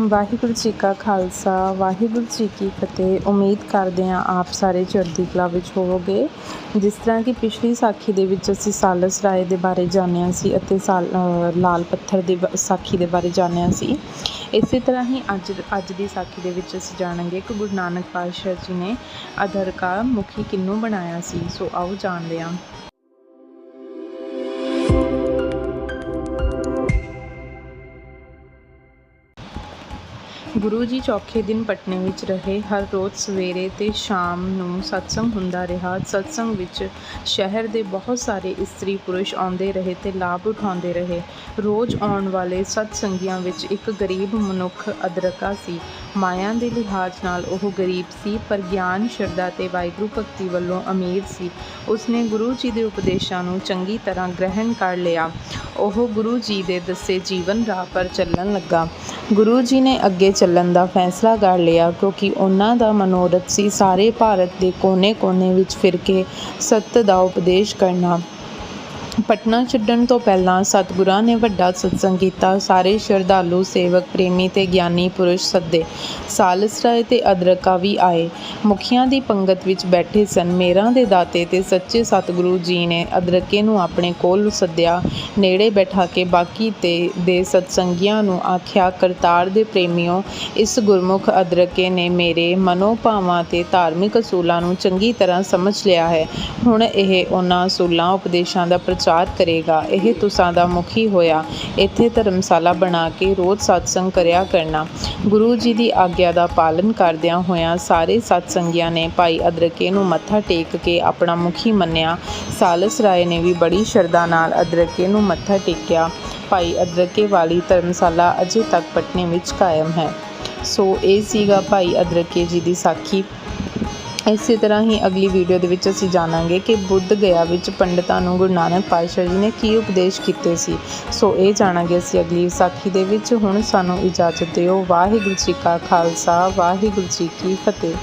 ਵਾਹਿਗੁਰੂ ਜੀ ਕਾ ਖਾਲਸਾ, ਵਾਹਿਗੁਰੂ ਜੀ ਕੀ ਫਤਿਹ। ਉਮੀਦ ਕਰਦੇ ਹਾਂ ਆਪ ਸਾਰੇ ਚੜ੍ਹਦੀ ਕਲਾ ਵਿੱਚ ਹੋਵੋਗੇ। ਜਿਸ ਤਰ੍ਹਾਂ ਕਿ ਪਿਛਲੀ ਸਾਖੀ ਦੇ ਵਿੱਚ ਅਸੀਂ ਸਾਲਸ ਰਾਏ ਦੇ ਬਾਰੇ ਜਾਣਿਆ ਸੀ ਅਤੇ ਸਾਲ ਲਾਲ ਪੱਥਰ ਦੇ ਬ- ਸਾਖੀ ਦੇ ਬਾਰੇ ਜਾਣਿਆ ਸੀ। ਇਸੇ ਤਰ੍ਹਾਂ ਹੀ ਅੱਜ ਅੱਜ ਦੀ ਸਾਖੀ ਦੇ ਵਿੱਚ ਅਸੀਂ ਜਾਣਾਂਗੇ ਕਿ ਗੁਰੂ ਨਾਨਕ ਪਾਤਸ਼ਾਹ ਜੀ ਨੇ ਅਧਰ ਕਾ ਮੁਖੀ ਕਿਹਨੂੰ ਬਣਾਇਆ ਸੀ। ਸੋ ਆਓ ਜਾਣਦੇ ਹਾਂ। ਗੁਰੂ ਜੀ ਚੌਥੇ ਦਿਨ ਪਟਨੇ ਵਿੱਚ ਰਹੇ। ਹਰ ਰੋਜ਼ ਸਵੇਰੇ ਤੇ ਸ਼ਾਮ ਨੂੰ ਸਤਸੰਗ ਹੁੰਦਾ ਰਿਹਾ। ਸਤਸੰਗ ਵਿੱਚ ਸ਼ਹਿਰ ਦੇ ਬਹੁਤ ਸਾਰੇ ਇਸਤਰੀ ਪੁਰਸ਼ ਆਉਂਦੇ ਰਹੇ ਤੇ ਲਾਭ ਉਠਾਉਂਦੇ ਰਹੇ। ਰੋਜ਼ ਆਉਣ ਵਾਲੇ ਸਤਸੰਗੀਆਂ ਵਿੱਚ ਇੱਕ ਗਰੀਬ ਮਨੁੱਖ ਅਦਰਕਾ ਸੀ। ਮਾਇਆ ਦੇ ਲਿਹਾਜ਼ ਨਾਲ ਉਹ ਗਰੀਬ ਸੀ, ਪਰ ਗਿਆਨ, ਸ਼ਰਧਾ ਤੇ ਵਾਹਿਗੁਰੂ ਭਗਤੀ ਵੱਲੋਂ ਅਮੀਰ ਸੀ। ਉਸਨੇ ਗੁਰੂ ਜੀ ਦੇ ਉਪਦੇਸ਼ਾਂ ਨੂੰ ਚੰਗੀ ਤਰ੍ਹਾਂ ਗ੍ਰਹਿਣ ਕਰ ਲਿਆ। ਉਹ ਗੁਰੂ ਜੀ ਦੇ ਦੱਸੇ ਜੀਵਨ ਰਾਹ ਪਰ ਚੱਲਣ ਲੱਗਾ। ਗੁਰੂ ਜੀ ਨੇ ਅੱਗੇ ਚੱਲਣ ਦਾ ਫੈਸਲਾ ਕਰ ਲਿਆ ਕਿਉਂਕਿ ਉਹਨਾਂ ਦਾ ਮਨੋਰਥ ਸੀ ਸਾਰੇ ਭਾਰਤ ਦੇ ਕੋਨੇ-ਕੋਨੇ ਵਿੱਚ ਫਿਰ ਕੇ ਸੱਤ ਦਾ ਉਪਦੇਸ਼ ਕਰਨਾ। ਪਟਨਾ ਛੱਡਣ ਤੋਂ ਪਹਿਲਾਂ ਸਤਿਗੁਰਾਂ ਨੇ ਵੱਡਾ ਸਤਸੰਗ ਕੀਤਾ। ਸਾਰੇ ਸ਼ਰਧਾਲੂ, ਸੇਵਕ, ਪ੍ਰੇਮੀ ਤੇ ਗਿਆਨੀ ਪੁਰਸ਼ ਸੱਦੇ। ਸਾਲਸ ਰਾਏ ਤੇ ਅਦਰਕਾ ਵੀ ਆਏ। ਮੁਖੀਆਂ ਦੀ ਪੰਗਤ ਵਿੱਚ ਬੈਠੇ ਸਨ। ਮੇਰਾਂ ਦੇ ਦਾਤੇ ਤੇ ਸੱਚੇ ਸਤਿਗੁਰੂ ਜੀ ਨੇ ਅਦਰਕੇ ਨੂੰ ਆਪਣੇ ਕੋਲ ਸੱਦਿਆ। ਨੇੜੇ ਬੈਠਾ ਕੇ ਬਾਕੀ ਤੇ ਦੇ ਸਤਸੰਗੀਆਂ ਨੂੰ ਆਖਿਆ, ਕਰਤਾਰ ਦੇ ਪ੍ਰੇਮਿਓ, ਇਸ ਗੁਰਮੁਖ ਅਦਰਕੇ ਨੇ ਮੇਰੇ ਮਨੋਭਾਵਾਂ ਤੇ ਧਾਰਮਿਕ ਅਸੂਲਾਂ ਨੂੰ ਚੰਗੀ ਤਰ੍ਹਾਂ ਸਮਝ ਲਿਆ ਹੈ। ਹੁਣ ਇਹ ਉਹਨਾਂ ਅਸੂਲਾਂ, ਉਪਦੇਸ਼ਾਂ ਦਾ ਪ੍ਰਚਾਰ ਕਰੇਗਾ। ਇਹ ਤੁਸਾਂ ਦਾ ਮੁਖੀ ਹੋਇਆ। ਇੱਥੇ ਧਰਮਸ਼ਾਲਾ ਬਣਾ ਕੇ ਰੋਜ਼ ਸਤਸੰਗ ਕਰਿਆ ਕਰਨਾ। ਗੁਰੂ ਜੀ ਦੀ ਆਗਿਆ ਦਾ ਪਾਲਨ ਕਰਦਿਆਂ ਹੋਇਆਂ ਸਾਰੇ ਸਤਸੰਗੀਆਂ ਨੇ ਭਾਈ ਅਦਰਕੇ ਨੂੰ ਮੱਥਾ ਟੇਕ ਕੇ ਆਪਣਾ ਮੁਖੀ ਮੰਨਿਆ। ਸਾਲਸ ਰਾਏ ਨੇ ਵੀ ਬੜੀ ਸ਼ਰਧਾ ਨਾਲ ਅਦਰਕੇ ਨੂੰ ਮੱਥਾ ਟੇਕਿਆ। ਭਾਈ ਅਦਰਕੇ ਵਾਲੀ ਧਰਮਸ਼ਾਲਾ ਅਜੇ ਤੱਕ ਪਟਨੇ ਵਿੱਚ ਕਾਇਮ ਹੈ। ਸੋ ਇਹ ਸੀਗਾ ਭਾਈ ਅਦਰਕੇ ਜੀ ਦੀ ਸਾਖੀ। ਇਸੇ ਤਰ੍ਹਾਂ ਹੀ ਅਗਲੀ ਵੀਡੀਓ ਦੇ ਵਿੱਚ ਅਸੀਂ ਜਾਣਾਂਗੇ ਕਿ ਬੁੱਧ ਗਿਆ ਵਿੱਚ ਪੰਡਤਾਂ ਨੂੰ ਗੁਰੂ ਨਾਨਕ ਪਾਤਸ਼ਾਹ ਜੀ ਨੇ ਕੀ ਉਪਦੇਸ਼ ਕੀਤੇ ਸੀ। ਸੋ ਇਹ ਜਾਣਾਂਗੇ ਅਸੀਂ ਅਗਲੀ ਵਿਸਾਖੀ ਦੇ ਵਿੱਚ। ਹੁਣ ਸਾਨੂੰ ਇਜਾਜ਼ਤ ਦਿਓ। ਵਾਹਿਗੁਰੂ ਜੀ ਕਾ ਖਾਲਸਾ, ਵਾਹਿਗੁਰੂ ਜੀ ਕੀ ਫਤਿਹ।